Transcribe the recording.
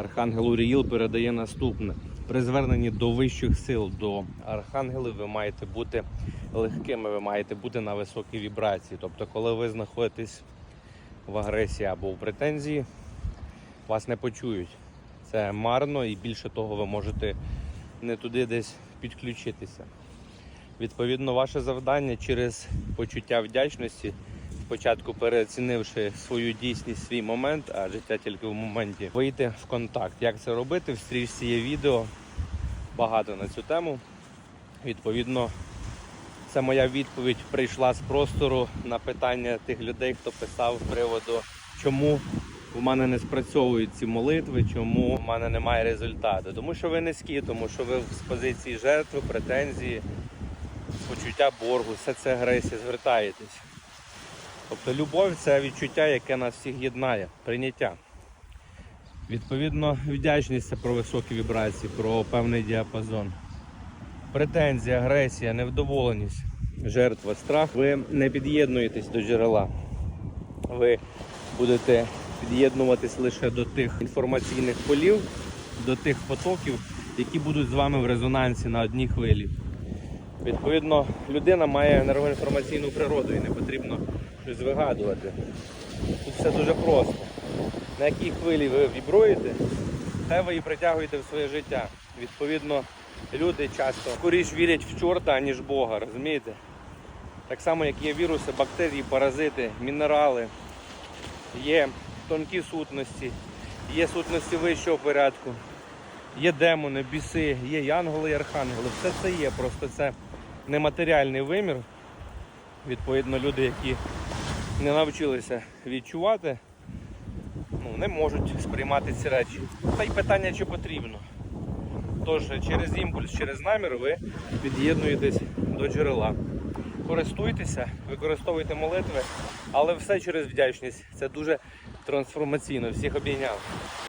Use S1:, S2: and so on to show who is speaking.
S1: Архангел Уріїл передає наступне. При зверненні до вищих сил, до архангелів, ви маєте бути легкими, ви маєте бути на високій вібрації. Тобто, коли ви знаходитесь в агресії або у претензії, вас не почують. Це марно і більше того, ви можете не туди десь підключитися. Відповідно, ваше завдання через почуття вдячності, спочатку переоцінивши свою дійсність, свій момент, а життя тільки в моменті, вийти в контакт. Як це робити? В стрічці є відео багато на цю тему. Відповідно, це моя відповідь прийшла з простору на питання тих людей, хто писав з приводу, чому в мене не спрацьовують ці молитви, чому в мене немає результату. Тому що ви низькі, тому що ви з позиції жертви, претензії, почуття боргу, все це агресія, звертаєтесь. Тобто любов це відчуття, яке нас всіх єднає, прийняття. Відповідно, вдячність це про високі вібрації, про певний діапазон. Претензія, агресія, невдоволеність, жертва, страх. Ви не під'єднуєтесь до джерела. Ви будете під'єднуватись лише до тих інформаційних полів, до тих потоків, які будуть з вами в резонансі на одній хвилі. Відповідно, людина має енергоінформаційну природу і не потрібно щось вигадувати. Тут все дуже просто. На якій хвилі ви вібруєте, те ви і притягуєте в своє життя. Відповідно, люди часто скоріш вірять в чорта, аніж Бога, розумієте? Так само, як є віруси, бактерії, паразити, мінерали, є тонкі сутності, є сутності вищого порядку, є демони, біси, є янголи і архангели. Все це є, просто це нематеріальний вимір. Відповідно, люди, які не навчилися відчувати, ну, не можуть сприймати ці речі. Та й питання, чи потрібно. Тож через імпульс, через намір ви під'єднуєтесь до джерела. Користуйтеся, використовуйте молитви, але все через вдячність. Це дуже трансформаційно. Всіх обійняв.